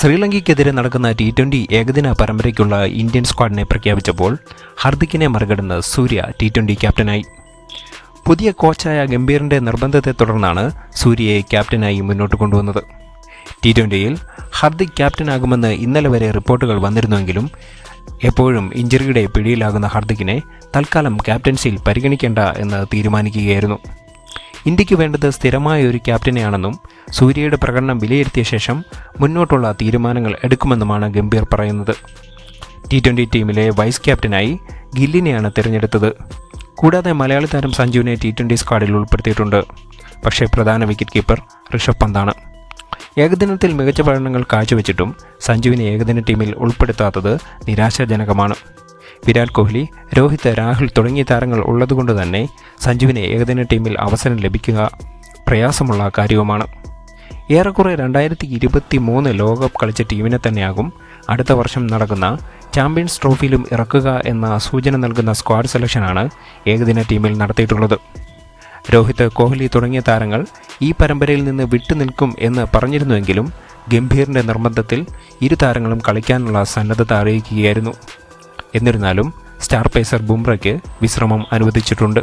ശ്രീലങ്കയ്ക്കെതിരെ നടക്കുന്ന T twenty ഏകദിന പരമ്പരയ്ക്കുള്ള Indian സ്ക്വാഡിനെ പ്രഖ്യാപിച്ചപ്പോൾ ഹർദിക്കിനെ മറികടന്ന് സൂര്യ ടി ട്വന്റി ക്യാപ്റ്റനായി പുതിയ കോച്ചായ ഗംഭീറിന്റെ നിർബന്ധത്തെ തുടർന്നാണ് സൂര്യയെ ക്യാപ്റ്റനായി മുന്നോട്ട് കൊണ്ടുവന്നത്. ടി ട്വന്റിയിൽ ഹർദിക് ക്യാപ്റ്റനാകുമെന്ന് ഇന്നലെ വരെ റിപ്പോർട്ടുകൾ വന്നിരുന്നുവെങ്കിലും എപ്പോഴും ഇഞ്ചുറിയുടെ പിടിയിലാകുന്ന ഹർദിക്കിനെ തൽക്കാലം ക്യാപ്റ്റൻസിയിൽ പരിഗണിക്കേണ്ട എന്ന് തീരുമാനിക്കുകയായിരുന്നു. ഇന്ത്യയ്ക്ക് വേണ്ടത് സ്ഥിരമായ ഒരു ക്യാപ്റ്റനെയാണെന്നും സൂര്യയുടെ പ്രകടനം വിലയിരുത്തിയ ശേഷം മുന്നോട്ടുള്ള തീരുമാനങ്ങൾ എടുക്കുമെന്നുമാണ് ഗംഭീർ പറയുന്നത്. ടി ട്വന്റി ടീമിലെ വൈസ് ക്യാപ്റ്റനായി ഗില്ലിനെയാണ് തിരഞ്ഞെടുത്തത്. കൂടാതെ മലയാളി താരം സഞ്ജുവിനെ ടി ട്വന്റി സ്ക്വാഡിൽ ഉൾപ്പെടുത്തിയിട്ടുണ്ട്. പക്ഷേ പ്രധാന വിക്കറ്റ് കീപ്പർ ഋഷഭ് പന്താണ്. ഏകദിനത്തിൽ മികച്ച പഠനങ്ങൾ കാഴ്ചവെച്ചിട്ടും സഞ്ജുവിനെ ഏകദിന ടീമിൽ ഉൾപ്പെടുത്താത്തത് നിരാശാജനകമാണ്. വിരാട് കോഹ്ലി രോഹിത് രാഹുൽ തുടങ്ങിയ താരങ്ങൾ ഉള്ളതുകൊണ്ട് തന്നെ സഞ്ജുവിന് ഏകദിന ടീമിൽ അവസരം ലഭിക്കുക പ്രയാസമുള്ള കാര്യവുമാണ്. ഏറെക്കുറെ രണ്ടായിരത്തി ഇരുപത്തി മൂന്ന് ലോകകപ്പ് കളിച്ച ടീമിനെ തന്നെയാകും അടുത്ത വർഷം നടക്കുന്ന ചാമ്പ്യൻസ് ട്രോഫിയിലും ഇറക്കുക എന്ന സൂചന നൽകുന്ന സ്ക്വാഡ് സെലക്ഷനാണ് ഏകദിന ടീമിൽ നടത്തിയിട്ടുള്ളത്. രോഹിത് കോഹ്ലി തുടങ്ങിയ താരങ്ങൾ ഈ പരമ്പരയിൽ നിന്ന് വിട്ടുനിൽക്കും എന്ന് പറഞ്ഞിരുന്നുവെങ്കിലും ഗംഭീറിന്റെ നിർബന്ധത്തിൽ ഇരു താരങ്ങളും കളിക്കാനുള്ള സന്നദ്ധത അറിയിക്കുകയായിരുന്നു. എന്നിരുന്നാലും സ്റ്റാർ പേസർ ബുംറയ്ക്ക് വിശ്രമം അനുവദിച്ചിട്ടുണ്ട്.